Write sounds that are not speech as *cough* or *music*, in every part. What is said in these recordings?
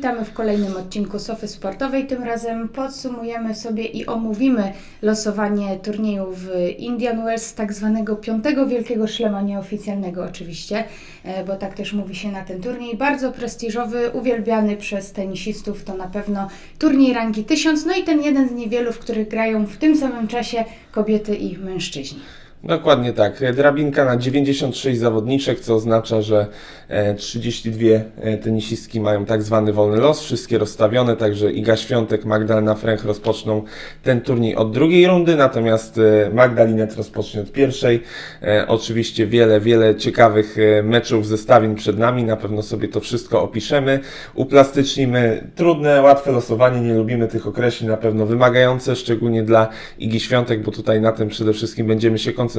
Witamy w kolejnym odcinku Sofy Sportowej. Tym razem podsumujemy sobie i omówimy losowanie turnieju w Indian Wells, tak zwanego piątego wielkiego szlema nieoficjalnego oczywiście, e, bo tak też mówi się na ten turniej. Bardzo prestiżowy, uwielbiany przez tenisistów, to na pewno turniej rangi 1000, no i ten jeden z niewielu, w których grają w tym samym czasie kobiety i mężczyźni. Dokładnie tak. Drabinka na 96 zawodniczek, co oznacza, że e, 32 e, tenisistki mają tak zwany wolny los, wszystkie rozstawione, także Iga Świątek, Magdalena Fręch rozpoczną ten turniej od drugiej rundy, natomiast e, Magdalinet rozpocznie od pierwszej. E, Oczywiście wiele, wiele ciekawych e, meczów, zestawień przed nami, na pewno sobie to wszystko opiszemy, uplastycznimy. Trudne, łatwe losowanie, nie lubimy tych określeń, na pewno wymagające, szczególnie dla Igi Świątek, bo tutaj na tym przede wszystkim będziemy się koncentrować,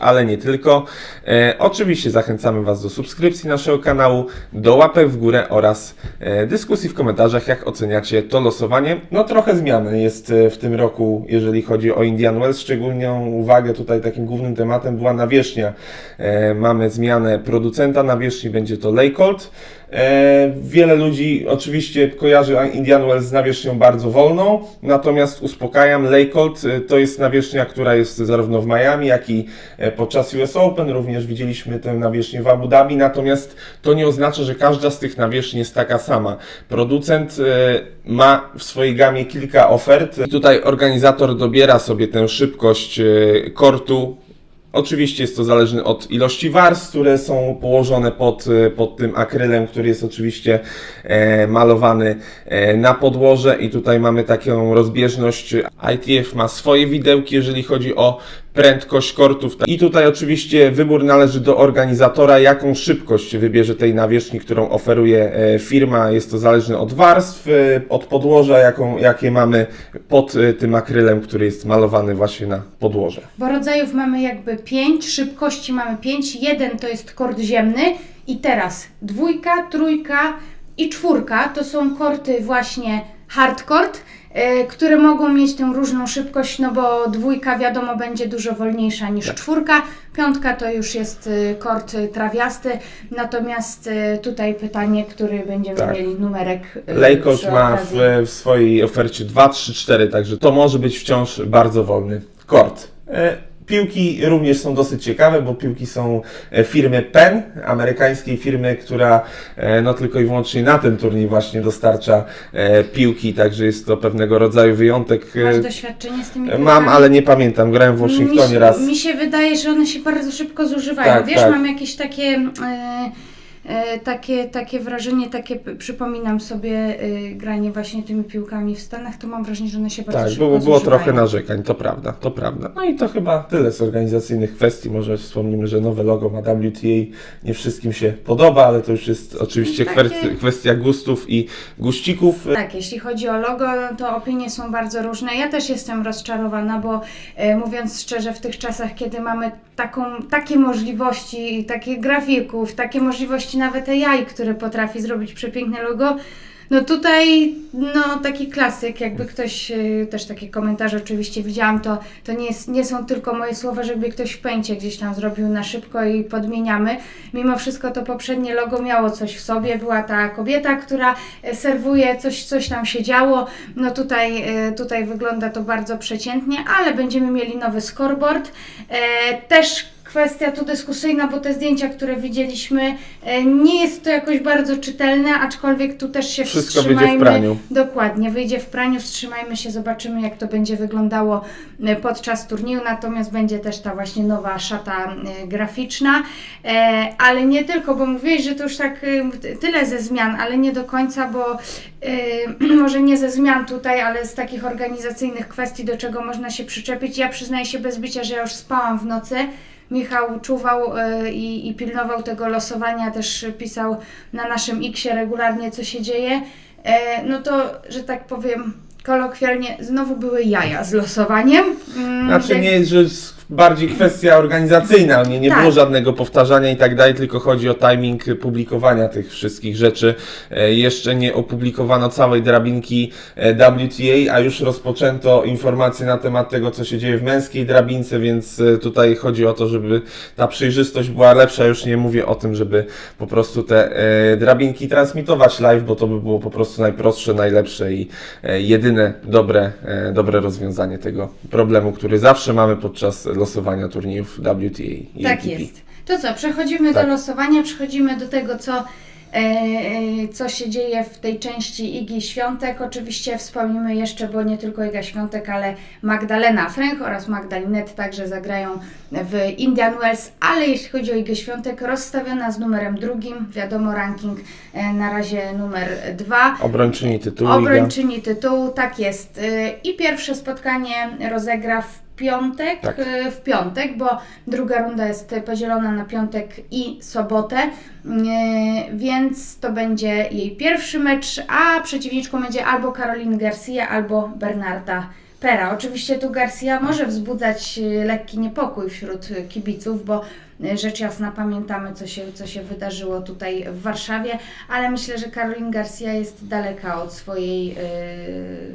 ale nie tylko. E, oczywiście zachęcamy Was do subskrypcji naszego kanału, do łapek w górę oraz e, dyskusji w komentarzach, jak oceniacie to losowanie. No trochę zmiany jest e, w tym roku, jeżeli chodzi o Indian Wells. Szczególną uwagę tutaj takim głównym tematem była nawierzchnia. Mamy zmianę producenta nawierzchni, będzie to Leicolt. E, wiele ludzi oczywiście kojarzy Indian Wells z nawierzchnią bardzo wolną, natomiast uspokajam, Leicolt e, to jest nawierzchnia, która jest zarówno w Miami, jak i e, podczas US Open, również widzieliśmy tę nawierzchnię w Abu Dhabi, natomiast to nie oznacza, że każda z tych nawierzchni jest taka sama. Producent ma w swojej gamie kilka ofert. I tutaj organizator dobiera sobie tę szybkość kortu Oczywiście jest to zależne od ilości warstw, które są położone pod, e, pod tym akrylem, który jest oczywiście e, malowany e, na podłoże i tutaj mamy taką rozbieżność. ITF ma swoje widełki, jeżeli chodzi o prędkość kortów. I tutaj oczywiście wybór należy do organizatora, jaką szybkość wybierze tej nawierzchni, którą oferuje e, firma. Jest to zależne od warstw, e, od podłoża, jaką, jakie mamy pod e, tym akrylem, który jest malowany właśnie na podłoże. Bo rodzajów mamy jakby pięć, szybkości mamy pięć. Jeden to jest kord ziemny i teraz dwójka, trójka i czwórka to są korty właśnie hardcourt, e, które mogą mieć tę różną szybkość, no bo dwójka wiadomo będzie dużo wolniejsza niż czwórka, piątka to już jest e, kort e, trawiasty, natomiast e, tutaj pytanie, który będziemy Tak. mieli numerek e, przy ma w, w swojej ofercie 2, 3, 4, także to może być wciąż bardzo wolny kort. Piłki również są dosyć ciekawe, bo piłki są e, firmy PEN, amerykańskiej firmy, która e, no tylko i wyłącznie na ten turniej właśnie dostarcza e, piłki, także jest to pewnego rodzaju wyjątek. Masz doświadczenie z tymi Mam, piłkami? ale nie pamiętam, grałem w mi, Waszyngtonie się- raz. mi się wydaje, że one się bardzo szybko zużywają. Tak, Wiesz, tak. mam jakieś takie, e, takie, takie wrażenie, takie przypominam sobie e, granie właśnie tymi piłkami w Stanach, to mam wrażenie, że one się bardzo Tak, szybko było, było zużywają. trochę narzekań, to prawda, to prawda. No i to chyba tyle z organizacyjnych kwestii. Może wspomnimy, że nowe logo ma WTA nie wszystkim się podoba, ale to już jest oczywiście Takie- kwestia, kwestia gustów i guścików. Tak, jeśli chodzi o logo, to opinie są bardzo różne. Ja też jestem rozczarowana, bo e, mówiąc szczerze, w tych czasach, kiedy mamy taką, takie możliwości, takie grafików, takie możliwości nawet AI, które potrafi zrobić przepiękne logo, no tutaj, no taki klasyk, jakby ktoś, e, też takie komentarze oczywiście widziałam, to, to nie, jest, nie są tylko moje słowa, żeby ktoś w pęcie gdzieś tam zrobił na szybko i podmieniamy. Mimo wszystko to poprzednie logo miało coś w sobie, była ta kobieta, która e, serwuje, coś, coś tam się działo. No tutaj, e, tutaj wygląda to bardzo przeciętnie, ale będziemy mieli nowy scoreboard. E, Też kwestia tu dyskusyjna, bo te zdjęcia, które widzieliśmy, e, nie jest to jakoś bardzo czytelne, aczkolwiek tu też się Wszystko wyjdzie w wstrzymajmy. praniu. Dokładnie, wyjdzie w praniu, wstrzymajmy się, zobaczymy jak to będzie wyglądało e, podczas turnieju, natomiast będzie też ta właśnie nowa szata e, graficzna, ale nie tylko, bo mówiłeś, że to już tak tyle ze zmian, ale nie do końca, bo *clears throat* może nie ze zmian tutaj, ale z takich organizacyjnych kwestii, do czego można się przyczepić. Ja przyznaję się bez bicia, że ja już spałam w nocy, Michał czuwał e, i, i pilnował tego losowania, też pisał na naszym Xie regularnie, co się dzieje. E, no to, że tak powiem kolokwialnie, znowu były jaja z losowaniem. Mm, Znaczy nie jest, że bardziej kwestia organizacyjna, nie, nie Tak. było żadnego powtarzania i tak dalej, tylko chodzi o timing publikowania tych wszystkich rzeczy. E, Jeszcze nie opublikowano całej drabinki e, WTA, a już rozpoczęto informacje na temat tego, co się dzieje w męskiej drabince, więc e, tutaj chodzi o to, żeby ta przejrzystość była lepsza. Już nie mówię o tym, żeby po prostu te e, drabinki transmitować live, bo to by było po prostu najprostsze, najlepsze i e, jedyne dobre, e, dobre rozwiązanie tego problemu, który zawsze mamy podczas losowania turniejów WTA i Tak ATP. jest. To co, przechodzimy Tak. do losowania, przechodzimy do tego, co, e, e, co się dzieje w tej części Igi Świątek. Oczywiście wspomnimy jeszcze, bo nie tylko Iga Świątek, ale Magdalena Fręch oraz Magdalinet także zagrają w Indian Wells, ale jeśli chodzi o Igę Świątek, rozstawiona z numerem drugim, wiadomo ranking e, na razie numer dwa. Obrończyni tytułu. Obrończyni tytułu, tak jest. Y, I pierwsze spotkanie rozegra w piątek, Tak. y, w piątek, bo druga runda jest podzielona na piątek i sobotę, y, więc to będzie jej pierwszy mecz, a przeciwniczką będzie albo Caroline Garcia, albo Bernarda Pera. Oczywiście tu Garcia może wzbudzać y, lekki niepokój wśród kibiców, bo rzecz jasna pamiętamy, co się, co się wydarzyło tutaj w Warszawie, ale myślę, że Caroline Garcia jest daleka od swojej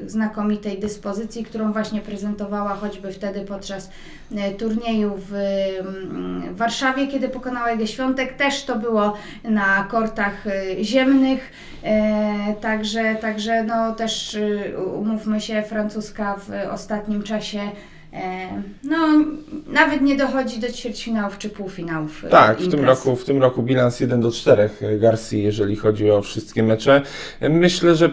y, znakomitej dyspozycji, którą właśnie prezentowała choćby wtedy podczas y, turnieju w y, Warszawie, kiedy pokonała Igę Świątek. Też to było na kortach y, ziemnych, e, także, także no też y, umówmy się, francuska w ostatnim czasie no, nawet nie dochodzi do ćwierćfinałów czy półfinałów. y, Tak, w tym, roku, w tym roku bilans 1 do 4 Garcia, jeżeli chodzi o wszystkie mecze. Myślę, że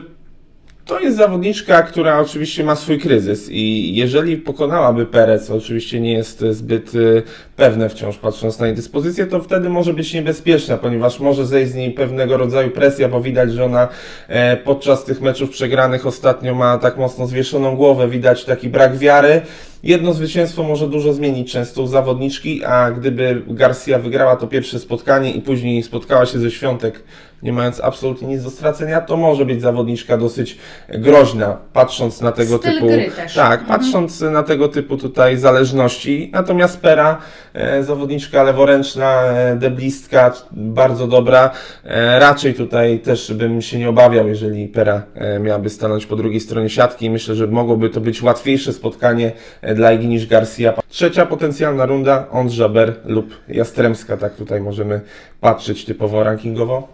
to jest zawodniczka, która oczywiście ma swój kryzys i jeżeli pokonałaby Perez, co oczywiście nie jest zbyt y, pewne wciąż patrząc na jej dyspozycję, to wtedy może być niebezpieczna, ponieważ może zejść z niej pewnego rodzaju presja, bo widać, że ona e, podczas tych meczów przegranych ostatnio ma tak mocno zwieszoną głowę, widać taki brak wiary. Jedno zwycięstwo może dużo zmienić często u zawodniczki, a gdyby Garcia wygrała to pierwsze spotkanie i później spotkała się ze Świątek, nie mając absolutnie nic do stracenia, to może być zawodniczka dosyć groźna, patrząc na tego Styl typu. gry też. Tak, Mhm. patrząc na tego typu tutaj zależności. Natomiast Pera, e, zawodniczka leworęczna, e, deblistka, bardzo dobra. E, raczej tutaj też bym się nie obawiał, jeżeli Pera e, miałaby stanąć po drugiej stronie siatki. Myślę, że mogłoby to być łatwiejsze spotkanie e, dla Igi niż Garcia. Trzecia potencjalna runda, Ondrzaber lub Jastremska, tak tutaj możemy patrzeć typowo rankingowo.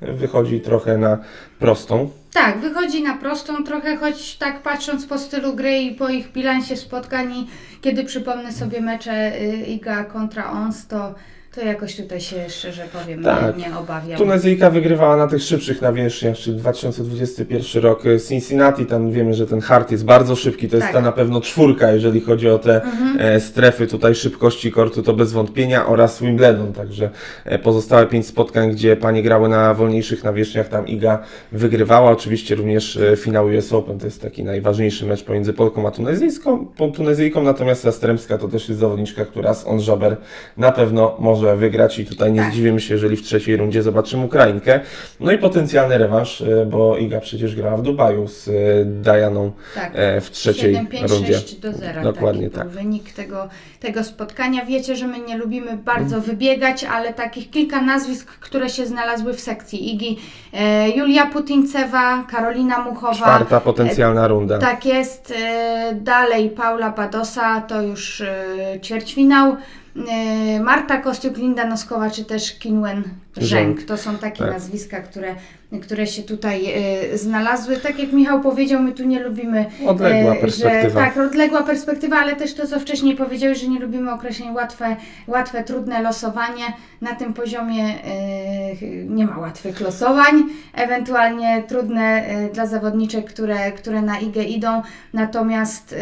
Wychodzi trochę na prostą. Tak, wychodzi na prostą trochę, choć tak patrząc po stylu gry i po ich bilansie spotkań, kiedy przypomnę sobie mecze y, Iga kontra Ons, to, to jakoś tutaj się szczerze powiem Tak. nie, obawiam. Tunezyjka wygrywała na tych szybszych nawierzchniach, czyli 2021 rok e, Cincinnati, tam wiemy, że ten hard jest bardzo szybki, to jest Tak. ta na pewno czwórka, jeżeli chodzi o te Mhm. e, strefy tutaj szybkości kortu, to bez wątpienia oraz Wimbledon, także e, pozostałe pięć spotkań, gdzie panie grały na wolniejszych nawierzchniach, tam Iga wygrywała, oczywiście również finał US Open, to jest taki najważniejszy mecz pomiędzy Polką a Tunezyjską, Tunezyjką, natomiast Jastremska to też jest zawodniczka, która z Onżaber na pewno może wygrać i tutaj nie Tak. zdziwimy się, jeżeli w trzeciej rundzie zobaczymy Ukrainkę. No i potencjalny rewanż, e, bo Iga przecież grała w Dubaju z e, Dianą tak. e, w trzeciej 7, 5, rundzie. 6 do 0. Dokładnie taki był tak. wynik tego, tego spotkania. Wiecie, że my nie lubimy bardzo wybiegać, ale takich kilka nazwisk, które się znalazły w sekcji Igi. Julia Putincewa, Karolina Muchowa. Czwarta potencjalna runda. Tak jest. Dalej Paula Badosa, to już ćwierćfinał. Marta Kostiuk, Linda Noskowa, czy też Kinwen. Rzęk. To są takie Tak. nazwiska, które, które się tutaj e, znalazły. Tak jak Michał powiedział, my tu nie lubimy Odległa e, perspektywa. Że, tak, odległa perspektywa, ale też to, co wcześniej powiedziałeś, że nie lubimy określeń łatwe, łatwe, trudne losowanie. Na tym poziomie e, nie ma łatwych losowań, ewentualnie trudne e, dla zawodniczek, które, które na IG idą. Natomiast,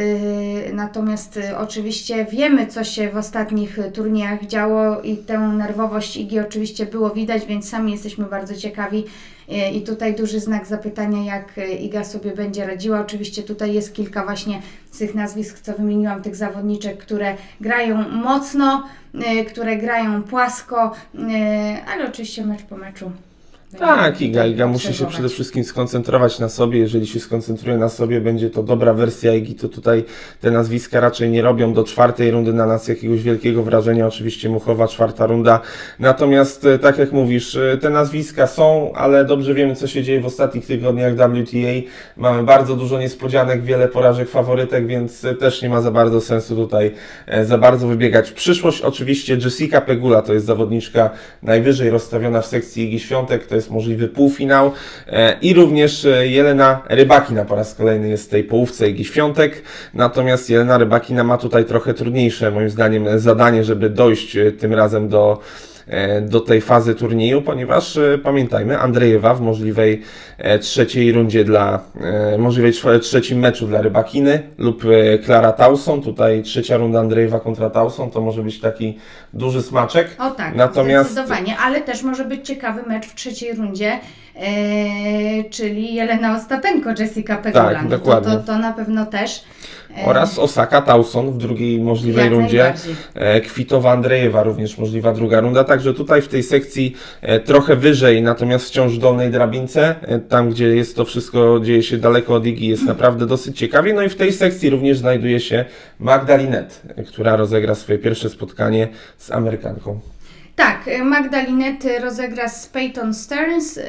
e, natomiast e, oczywiście wiemy, co się w ostatnich turniejach działo i tę nerwowość IG oczywiście było widać, więc sami jesteśmy bardzo ciekawi. E, I tutaj duży znak zapytania, jak e, Iga sobie będzie radziła. Oczywiście tutaj jest kilka właśnie z tych nazwisk, co wymieniłam, tych zawodniczek, które grają mocno, e, które grają płasko, e, ale oczywiście mecz po meczu. Tak, Iga, tutaj Iga musi się przede wszystkim skoncentrować na sobie. Jeżeli się skoncentruje na sobie, będzie to dobra wersja Igi, to tutaj te nazwiska raczej nie robią do czwartej rundy na nas jakiegoś wielkiego wrażenia. Oczywiście Muchowa, czwarta runda. Natomiast, e, tak jak mówisz, e, te nazwiska są, ale dobrze wiemy, co się dzieje w ostatnich tygodniach WTA. Mamy bardzo dużo niespodzianek, wiele porażek faworytek, więc e, też nie ma za bardzo sensu tutaj za bardzo wybiegać w przyszłość. Oczywiście Jessica Pegula to jest zawodniczka najwyżej rozstawiona w sekcji Igi Świątek, to jest możliwy półfinał. E, i również e, Jelena Rybakina po raz kolejny jest w tej połówce Igi Świątek, natomiast Jelena Rybakina ma tutaj trochę trudniejsze moim zdaniem zadanie, żeby dojść e, tym razem do do tej fazy turnieju, ponieważ e, pamiętajmy, Andrzejewa w możliwej e, trzeciej rundzie dla, e, możliwej trzecim meczu dla Rybakiny lub e, Klara Tauson, tutaj trzecia runda Andrzejewa kontra Tauson, to może być taki duży smaczek. O tak, Natomiast- zdecydowanie, ale też może być ciekawy mecz w trzeciej rundzie, e, czyli Jelena Ostapenko, Jessica Pegula. Tak, No dokładnie. To, to, to na pewno też. E, Oraz Osaka Tauson w drugiej możliwej Jak rundzie. E, Kwitowa Andrzejewa również możliwa druga runda. Także tutaj w tej sekcji e, trochę wyżej, natomiast wciąż w dolnej drabince, tam gdzie jest to wszystko, dzieje się daleko od Igi, jest naprawdę dosyć ciekawie. No i w tej sekcji również znajduje się Magdalinet, która rozegra swoje pierwsze spotkanie z Amerykanką. Tak, Magdalinet rozegra z Peyton Stearns.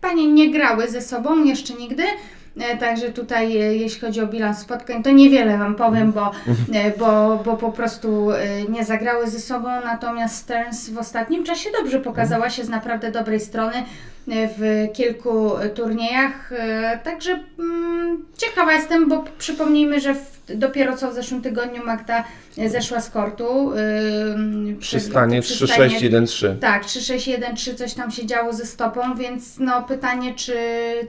Panie nie grały ze sobą jeszcze nigdy. E, Także tutaj, e, jeśli chodzi o bilans spotkań, to niewiele Wam powiem, bo, e, bo, bo po prostu nie zagrały ze sobą. Natomiast Stearns w ostatnim czasie dobrze pokazała się z naprawdę dobrej strony w kilku turniejach. Także mm, ciekawa jestem, bo przypomnijmy, że w, dopiero co w zeszłym tygodniu Magda zeszła z kortu. e, Przystanie przy- 3-6-1-3. tak, 3-6-1-3 coś tam się działo ze stopą, więc no pytanie, czy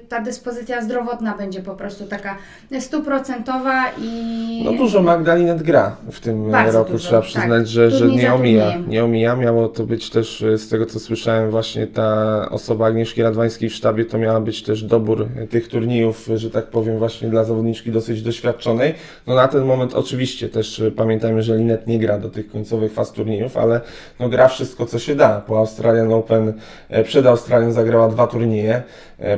ta dyspozycja zdrowotna będzie po prostu taka stuprocentowa i... No dużo Magdalinet gra w tym Bardzo roku, dużo, trzeba tak. przyznać, że, że Turniej nie omija. Nie omija, miało to być też, e, z tego co słyszałem, właśnie ta osoba Agnieszki Radwańskiej w sztabie, to miała być też dobór tych turniejów, e, że tak powiem, właśnie dla zawodniczki dosyć doświadczonej. No na ten moment oczywiście też e, pamiętajmy, że Linet nie gra do tych końcowych faz turniejów, ale no gra wszystko co się da. Po Australian Open, e, przed Australią zagrała dwa turnieje,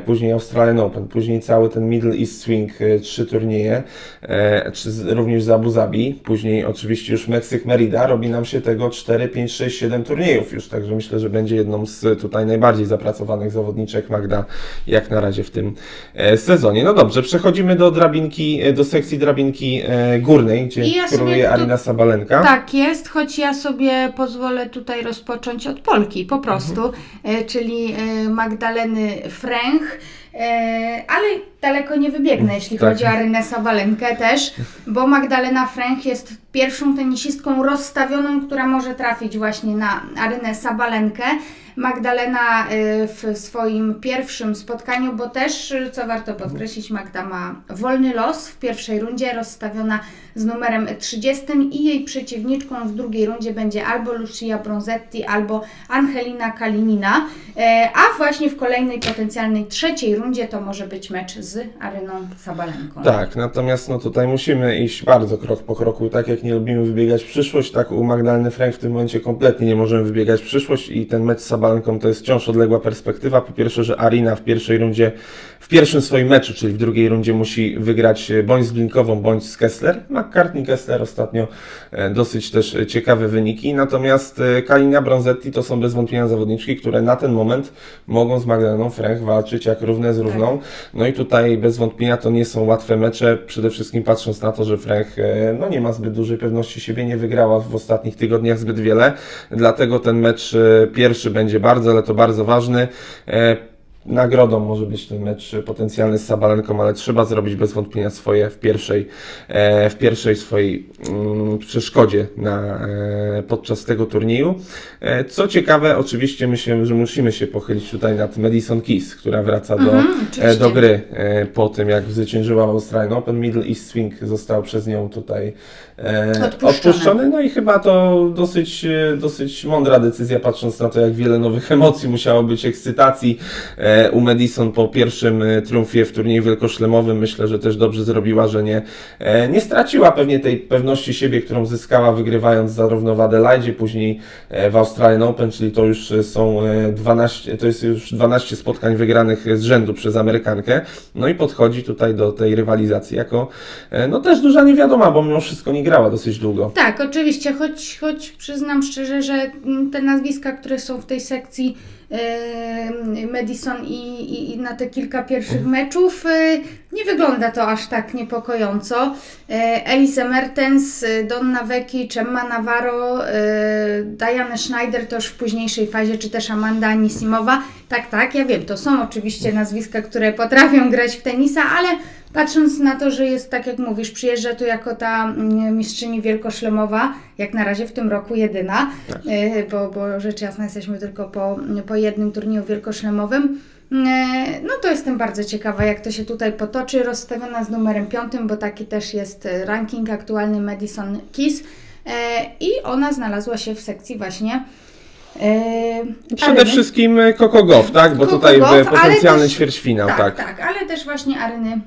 później Australian Open, później cały ten Middle East Swing, e, trzy turnieje, e, czy również z Abu Zabi, później oczywiście już Meksyk Merida, robi nam się tego 4, 5, 6, 7 turniejów już, także myślę, że będzie jedną z tutaj najbardziej zapracowanych zawodniczek Magda jak na razie w tym e, sezonie. No dobrze, przechodzimy do drabinki, e, do sekcji drabinki e, górnej, gdzie I ja króluje Arina Sabalenka. Tak jest, choć ja sobie pozwolę tutaj rozpocząć od Polki, po prostu, e, czyli e, Magdaleny Fręch, e, ale daleko nie wybiegnę, jeśli Tak. chodzi o Arynę Sabalenkę też, bo Magdalena Fręch jest pierwszą tenisistką rozstawioną, która może trafić właśnie na Arynę Sabalenkę. Magdalena e, w swoim pierwszym spotkaniu, bo też, e, co warto podkreślić, Magda ma wolny los w pierwszej rundzie, rozstawiona z numerem 30 i jej przeciwniczką w drugiej rundzie będzie albo Lucia Bronzetti, albo Angelina Kalinina, e, a właśnie w kolejnej potencjalnej trzeciej rundzie to może być mecz z Aryną Sabalenką. Tak, natomiast no tutaj musimy iść bardzo krok po kroku. Tak jak nie lubimy wybiegać w przyszłość, tak u Magdaleny Frank w tym momencie kompletnie nie możemy wybiegać w przyszłość i ten mecz z Sabalenką to jest wciąż odległa perspektywa. Po pierwsze, że Arina w pierwszej rundzie, w pierwszym swoim meczu, czyli w drugiej rundzie musi wygrać e, bądź z Blinkową, bądź z Kessler. McCartney Kessler ostatnio e, dosyć też e, ciekawe wyniki, natomiast Kalina Bronzetti to są bez wątpienia zawodniczki, które na ten moment mogą z Magdaleną Frank walczyć jak równe z równą. No i tutaj bez wątpienia to nie są łatwe mecze, przede wszystkim patrząc na to, że e, no nie ma zbyt dużej pewności siebie, nie wygrała w ostatnich tygodniach zbyt wiele, dlatego ten mecz e, pierwszy będzie bardzo, ale to bardzo ważny. Nagrodą może być ten mecz potencjalny z Sabalenką, ale trzeba zrobić bez wątpienia swoje w pierwszej, e, w pierwszej swojej mm, przeszkodzie na, e, podczas tego turnieju. E, co ciekawe, oczywiście myślę, że musimy się pochylić tutaj nad Madison Keys, która wraca do, Mhm, do gry po tym, jak zwyciężyła Australian Open. Middle East Swing został przez nią tutaj e, Odpuszczone. odpuszczony. No i chyba to dosyć, e, dosyć mądra decyzja, patrząc na to, jak wiele nowych emocji musiało być, ekscytacji e, u Madison po pierwszym triumfie w turnieju wielkoszlemowym. Myślę, że też dobrze zrobiła, że nie, nie straciła pewnie tej pewności siebie, którą zyskała wygrywając zarówno w Adelaide, później w Australian Open, czyli to już są e, 12, to jest już 12 spotkań wygranych z rzędu przez Amerykankę. No i podchodzi tutaj do tej rywalizacji jako no też duża niewiadoma, bo mimo wszystko nie grała dosyć długo. Tak, oczywiście, choć, choć przyznam szczerze, że mm, te nazwiska, które są w tej sekcji e, Madison i, i, i na te kilka pierwszych meczów, e, nie wygląda to aż tak niepokojąco. E, Elise Mertens, Donna Vekic, Emma Navarro, Diana Schneider to już w późniejszej fazie, czy też Amanda Anisimowa. Tak, tak, ja wiem, to są oczywiście nazwiska, które potrafią grać w tenisa, ale Patrząc na to, że jest tak jak mówisz, przyjeżdża tu jako ta mm, mistrzyni wielkoszlemowa, jak na razie w tym roku jedyna, y, bo, bo rzecz jasna jesteśmy tylko po, po jednym turnieju wielkoszlemowym. Y, No to jestem bardzo ciekawa, jak to się tutaj potoczy. Rozstawiona z numerem piątym, bo taki też jest y, ranking aktualny Madison Keys. Y, I ona znalazła się w sekcji właśnie. Y, Przede wszystkim e, Coco Goff, tak? Bo Coco tutaj Gauff, e, ale potencjalny też- ćwierćfinał, tak, tak. tak, ale też właśnie areny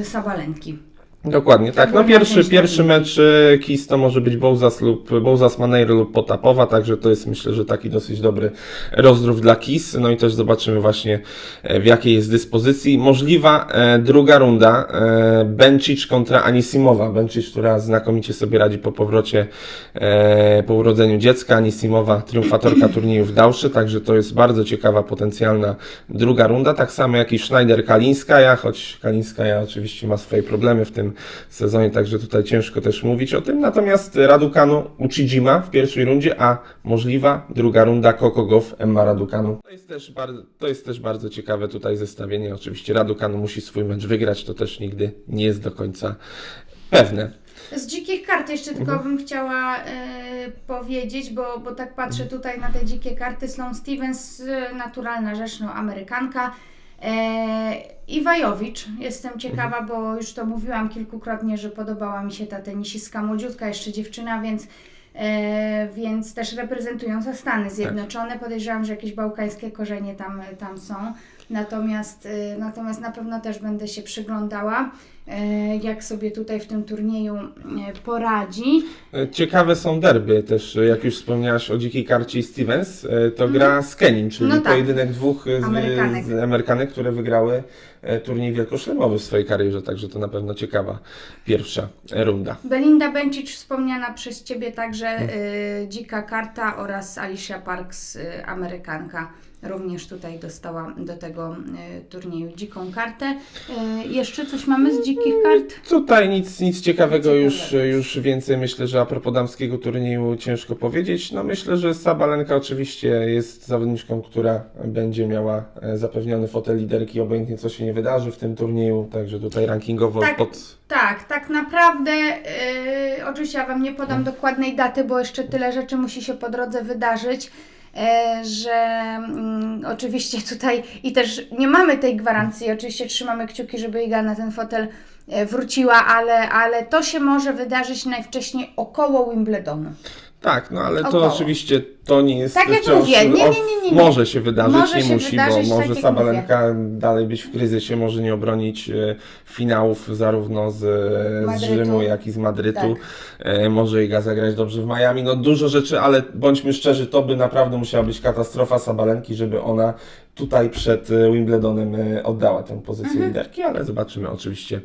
y, Sabalenki. Dokładnie, tak. No było pierwszy, pierwszy mecz e, Kiss to może być Bouzas lub Bouzas Maneiro lub Potapowa, także to jest myślę, że taki dosyć dobry rozrów dla Kiss. No i też zobaczymy właśnie e, w jakiej jest dyspozycji. Możliwa e, druga runda e, Bencic kontra Anisimowa. Bencic, która znakomicie sobie radzi po powrocie, e, po urodzeniu dziecka. Anisimowa triumfatorka *clears throat* turnieju w Dauszy, także to jest bardzo ciekawa, potencjalna druga runda. Tak samo jak i Schneider Kalińskaja, choć Kalińskaja oczywiście ma swoje problemy w tym sezonie, także tutaj ciężko też mówić o tym. Natomiast Raducanu Uchijima w pierwszej rundzie, a możliwa druga runda Gauff Emma Raducanu. To jest, też bardzo, to jest też bardzo ciekawe tutaj zestawienie. Oczywiście Raducanu musi swój mecz wygrać, to też nigdy nie jest do końca pewne. Z dzikich kart jeszcze tylko bym chciała e, powiedzieć, bo, bo tak patrzę tutaj na te dzikie karty. Sloan Stevens, e, naturalna rzecz, no Amerykanka. E, Iwajowicz, jestem ciekawa, bo już to mówiłam kilkukrotnie, że podobała mi się ta tenisistka młodziutka, jeszcze dziewczyna, więc, e, więc też reprezentująca Stany Zjednoczone. Podejrzewam, że jakieś bałkańskie korzenie tam, tam są. Natomiast, e, natomiast na pewno też będę się przyglądała, jak sobie tutaj w tym turnieju e, poradzi. Ciekawe są derby też, jak już wspomniałaś o dzikiej karcie i Stevens, e, to gra z Kenin, czyli No tak. pojedynek dwóch e, z, Amerykanek. z Amerykanek, które wygrały e, turniej wielkoszlemowy w swojej karierze, także to na pewno ciekawa pierwsza e, runda. Belinda Bencic wspomniana przez Ciebie także y, dzika karta oraz Alicia Parks, Amerykanka. Również tutaj dostała do tego y, turnieju dziką kartę. Y, jeszcze coś mamy z dzikich kart? Tutaj nic, nic ciekawego Nic już, ciekawego. już więcej myślę, że a propos damskiego turnieju ciężko powiedzieć. No myślę, że Sabalenka oczywiście jest zawodniczką, która będzie miała e, zapewniony fotel liderki, obojętnie co się nie wydarzy w tym turnieju, także tutaj rankingowo Tak. pod... Tak, tak naprawdę. y, oczywiście ja Wam nie podam dokładnej daty, bo jeszcze tyle rzeczy musi się po drodze wydarzyć. E, Że mm, oczywiście tutaj i też nie mamy tej gwarancji, oczywiście trzymamy kciuki, żeby Iga na ten fotel e, wróciła, ale, ale to się może wydarzyć najwcześniej około Wimbledonu. Tak, no ale to Około. oczywiście to nie jest Tak jak wciąż mówię, nie, nie, nie, nie, nie. Może się wydarzyć, Może nie się musi, wydarzyć, bo tak może jak Sabalenka dalej być w kryzysie, może nie obronić e, finałów zarówno z, e, z Madrytu. Rzymu, jak i z Madrytu. Tak. E, może Iga zagrać dobrze w Miami. No dużo rzeczy, ale bądźmy szczerzy, to by naprawdę musiała być katastrofa Sabalenki, żeby ona tutaj przed e, Wimbledonem e, oddała tę pozycję Mhm. liderki, ale zobaczymy oczywiście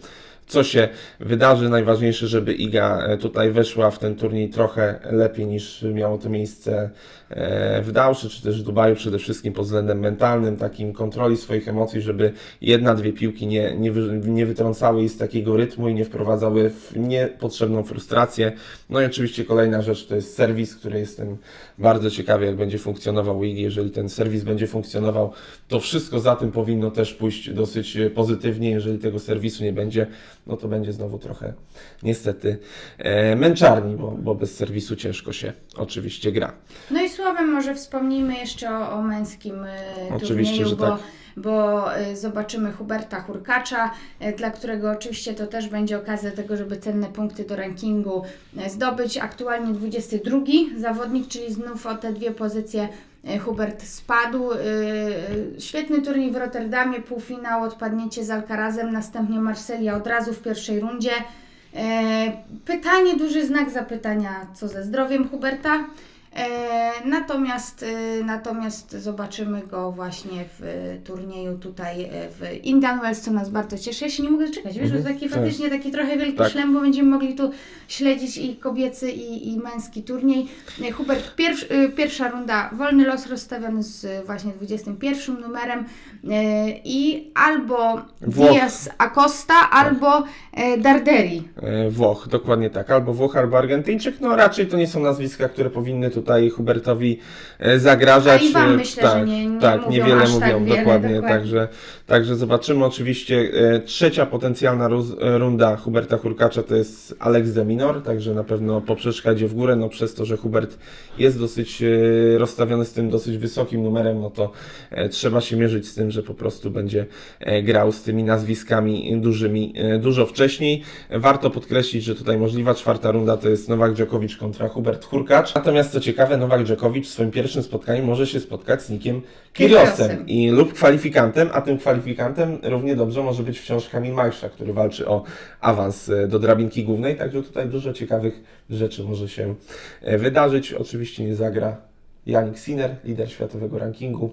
co się wydarzy. Najważniejsze, żeby Iga e, tutaj weszła w ten turniej trochę lepiej niż miało to miejsce e, w Dauszy, czy też w Dubaju, przede wszystkim pod względem mentalnym, takim kontroli swoich emocji, żeby jedna, dwie piłki nie, nie, nie wytrącały jej z takiego rytmu i nie wprowadzały w niepotrzebną frustrację. No i oczywiście kolejna rzecz to jest serwis, który jestem bardzo ciekawy, jak będzie funkcjonował Igi. Jeżeli ten serwis będzie funkcjonował, to wszystko za tym powinno też pójść dosyć pozytywnie. Jeżeli tego serwisu nie będzie, no to będzie znowu trochę niestety e, męczarni, bo, bo bez serwisu ciężko się oczywiście gra. No i słowem może wspomnijmy jeszcze o, o męskim e, Oczywiście, turnieju, że bo tak. bo e, zobaczymy Huberta Hurkacza, e, dla którego oczywiście to też będzie okazja do tego, żeby cenne punkty do rankingu e, zdobyć. Aktualnie 22 zawodnik, czyli znów o te dwie pozycje Hubert spadł. E, Świetny turniej w Rotterdamie, półfinał, odpadnięcie z Alcarazem, następnie Marselia od razu w pierwszej rundzie. E, Pytanie, duży znak zapytania, co ze zdrowiem Huberta. E, Natomiast, e, natomiast zobaczymy go właśnie w e, turnieju tutaj w Indian Wells, co nas bardzo cieszy. Ja się nie mogę doczekać, wiesz, Mhm, że taki tak. faktycznie taki trochę wielki Tak. szlem, bo będziemy mogli tu śledzić i kobiecy, i, i męski turniej. Hubert, pierwsz, pierwsza runda, wolny los rozstawiony z właśnie 21 numerem i albo Włoch. Diaz Acosta, albo e, Darderi. Włoch, dokładnie tak. Albo Włoch, albo Argentyńczyk. No raczej to nie są nazwiska, które powinny tutaj Hubertowi e, zagrażać. A i wam E, myślę, tak, że nie- nie tak, mówią niewiele aż mówią, tak wiele, dokładnie, dokładnie. Także, także zobaczymy. Oczywiście e, trzecia potencjalna runda Huberta Hurkacza to jest Alex de Minor, także na pewno poprzeczka idzie w górę, no przez to, że Hubert jest dosyć rozstawiony z tym dosyć wysokim numerem, no to trzeba się mierzyć z tym, że po prostu będzie grał z tymi nazwiskami dużymi dużo wcześniej. Warto podkreślić, że tutaj możliwa czwarta runda to jest Nowak Dżokowicz kontra Hubert Hurkacz. Natomiast co ciekawe, Nowak Dżokowicz w swoim pierwszym spotkaniu może się spotkać z Nikiem Kyrgiosem i lub kwalifikantem, a tym kwalifikantem równie dobrze może być wciąż Kamil Majsza, który walczy o awans e, do drabinki głównej, także tutaj dużo ciekawych rzeczy może się e, wydarzyć. Oczywiście nie zagra Janik Sinner, lider światowego rankingu.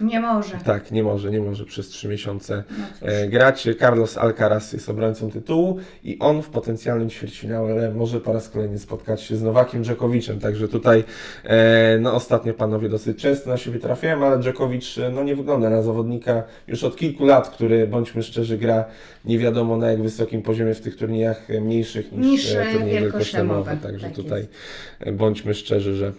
Nie może. Tak, nie może, nie może przez trzy miesiące No e, grać. Carlos Alcaraz jest obrońcą tytułu i on w potencjalnym ćwierćfinale może po raz kolejny spotkać się z Nowakiem Dżokowiczem. Także tutaj e, no ostatnio panowie dosyć często na siebie trafiają, ale Dżokowicz e, no nie wygląda na zawodnika już od kilku lat, który bądźmy szczerzy gra nie wiadomo na jak wysokim poziomie w tych turniejach mniejszych niż, Niż, e, e, turnieje wielkoszlemowe. Także Tak tutaj jest. bądźmy szczerzy, że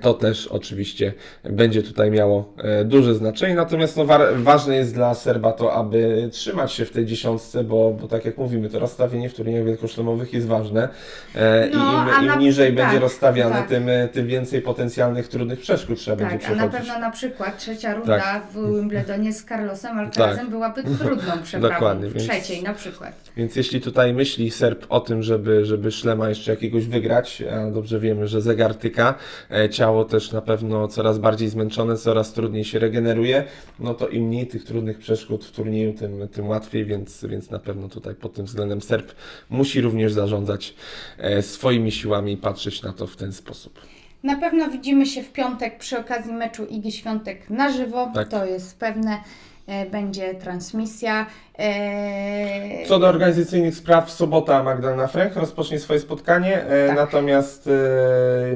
To też oczywiście będzie tutaj miało e, duże znaczenie, natomiast no, wa- ważne jest dla Serba to, aby trzymać się w tej dziesiątce, bo, bo tak jak mówimy, to rozstawienie w turniejach wielkoszlemowych jest ważne e, No, i a im, na- im niżej tak, będzie rozstawiane, tak. tym, e, tym więcej potencjalnych trudnych przeszkód trzeba będzie Tak, a na przechodzić. pewno na przykład trzecia runda Tak. w Wimbledonie z Carlosem Alcarazem Tak. byłaby trudną *laughs* przeprawą. Dokładnie, w więc- trzeciej na przykład. Więc jeśli tutaj myśli Serb o tym, żeby, żeby Szlema jeszcze jakiegoś wygrać, a dobrze wiemy, że zegar tyka, e, ciało też na pewno coraz bardziej zmęczone, coraz trudniej się regeneruje, no to im mniej tych trudnych przeszkód w turnieju, tym, tym łatwiej, więc, więc na pewno tutaj pod tym względem Serb musi również zarządzać e, swoimi siłami i patrzeć na to w ten sposób. Na pewno widzimy się w piątek przy okazji meczu Igi Świątek na żywo. Tak. To jest pewne. E, Będzie transmisja. E, Co do organizacyjnych spraw, sobota Magdalena Frank rozpocznie swoje spotkanie, e, Tak. natomiast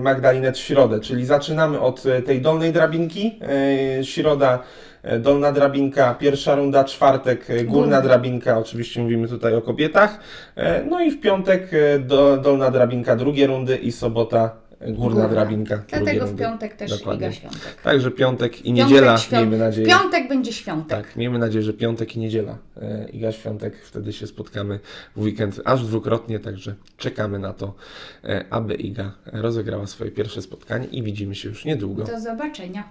Magdalinet w środę, czyli zaczynamy od tej dolnej drabinki. Środa, dolna drabinka, pierwsza runda, czwartek, górna drabinka, oczywiście mówimy tutaj o kobietach. No i w piątek do, dolna drabinka, drugie rundy i sobota górna, drabinka, Dlatego w piątek też Dokładnie. Iga Świątek. Także piątek i Piątek, niedziela, świąt- miejmy nadzieję. W piątek będzie świątek. Tak, miejmy nadzieję, że piątek i niedziela. E, Iga Świątek, wtedy się spotkamy w weekend aż dwukrotnie, także czekamy na to, e, aby Iga rozegrała swoje pierwsze spotkanie i widzimy się już niedługo. Do zobaczenia.